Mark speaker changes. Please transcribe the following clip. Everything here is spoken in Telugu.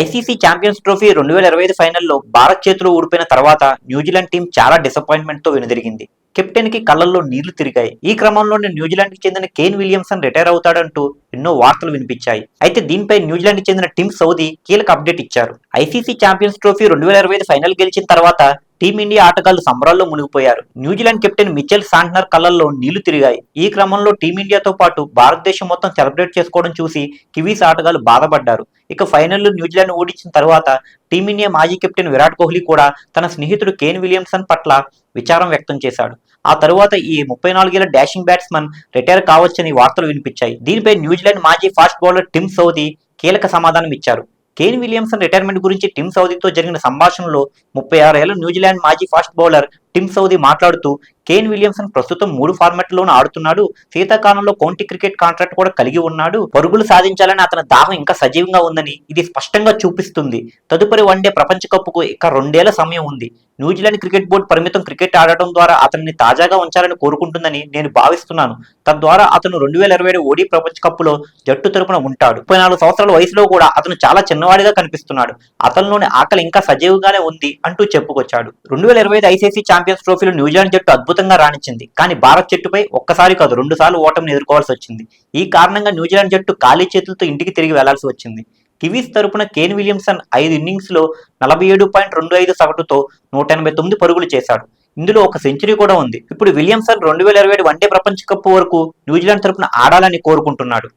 Speaker 1: ఐసీసీ ఛాంపియన్స్ ట్రోఫీ రెండు వేల ఇరవై ఐదు ఫైనల్లో భారత్ చేతిలో ఊడిపోయిన తర్వాత న్యూజిలాండ్ టీం చాలా డిసప్పాయింట్మెంట్తో వెనుదిరిగింది. కెప్టెన్కి కళ్ళల్లో నీళ్ళు తిరిగాయి. ఈ క్రమంలోనే న్యూజిలాండ్కి చెందిన కేన్ విలియమ్సన్ రిటైర్ అవుతాడంటూ ఎన్నో వార్తలు వినిపించాయి. అయితే దీనిపై న్యూజిలాండ్కి చెందిన టిమ్ సౌదీ కీలక అప్డేట్ ఇచ్చారు. ఐసీసీ ఛాంపియన్స్ ట్రోఫీ రెండు వేల ఇరవై ఐదు ఫైనల్ గెలిచిన తర్వాత టీమిండియా ఆటగాళ్ళు సంబరాల్లో మునిగిపోయారు. న్యూజిలాండ్ కెప్టెన్ మిచెల్ సాంట్నర్ కళ్ళల్లో నీళ్ళు తిరిగాయి. ఈ క్రమంలో టీమిండియాతో పాటు భారతదేశం మొత్తం సెలబ్రేట్ చేసుకోవడం చూసి కివీస్ ఆటగాళ్ళు బాధపడ్డారు. ఇక ఫైనల్లో న్యూజిలాండ్ ఓడించిన తర్వాత టీమిండియా మాజీ కెప్టెన్ విరాట్ కోహ్లీ కూడా తన స్నేహితుడు కేన్ విలియమ్సన్ పట్ల విచారం వ్యక్తం చేశాడు. ఆ తరువాత ఈ ముప్పై నాలుగేళ్ళ డాషింగ్ బ్యాట్స్మన్ రిటైర్ కావచ్చని వార్తలు వినిపించాయి. దీనిపై న్యూజిలాండ్ మాజీ ఫాస్ట్ బౌలర్ టిమ్ సౌదీ కీలక సమాధానం ఇచ్చారు కేన్ విలియమ్సన్ రిటైర్మెంట్ గురించి టిమ్ సౌదీతో జరిగిన సంభాషణలో ముప్పై ఆరేళ్ళ న్యూజిలాండ్ మాజీ ఫాస్ట్ బౌలర్ టిమ్ సౌదీ మాట్లాడుతూ కేన్ విలియమ్సన్ ప్రస్తుతం మూడు ఫార్మాట్లోనూ ఆడుతున్నాడు. శీతాకాలంలో కౌంటీ క్రికెట్ కాంట్రాక్ట్ కూడా కలిగి ఉన్నాడు. పరుగులు సాధించాలని అతని దాహం ఇంకా సజీవంగా ఉందని ఇది స్పష్టంగా చూపిస్తుంది. తదుపరి వన్డే ప్రపంచ కప్పుకు ఇక రెండేళ్ళ సమయం ఉంది. న్యూజిలాండ్ క్రికెట్ బోర్డు పరిమితం క్రికెట్ ఆడటం ద్వారా అతన్ని తాజాగా ఉంచాలని కోరుకుంటుందని నేను భావిస్తున్నాను. తద్వారా అతను రెండు వేల ఇరవై ఏడు ఓడి ప్రపంచ కప్పులో జట్టు తరపున ఉంటాడు. ముప్పై నాలుగు సంవత్సరాల వయసులో కూడా అతను చాలా చిన్నవాడిగా కనిపిస్తున్నాడు. అతనిలోని ఆకలి ఇంకా సజీవంగానే ఉంది అంటూ చెప్పుకొచ్చాడు. రెండు వేల ఇరవై ఐదు ఐసీసీ ఛాంపియన్స్ ట్రోఫీలో న్యూజిలాండ్ జట్టు అద్భుతంగా రాణించింది. కానీ భారత్ జట్టుపై ఒక్కసారి కాదు రెండు సార్లు ఓటమిని ఎదుర్కోవాల్సి వచ్చింది. ఈ కారణంగా న్యూజిలాండ్ జట్టు ఖాళీ చేతులతో ఇంటికి తిరిగి వెళ్ళాల్సి వచ్చింది. కివీస్ తరపున కేన్ విలియమ్సన్ ఐదు ఇన్నింగ్స్లో నలభై ఏడు పాయింట్ రెండు ఐదు సగటుతో నూట ఎనభై తొమ్మిది పరుగులు చేశాడు. ఇందులో ఒక సెంచరీ కూడా ఉంది. ఇప్పుడు విలియమ్సన్ రెండు వేల ఇరవై ఏడు వన్డే ప్రపంచ కప్ వరకు న్యూజిలాండ్ తరపున ఆడాలని కోరుకుంటున్నాడు.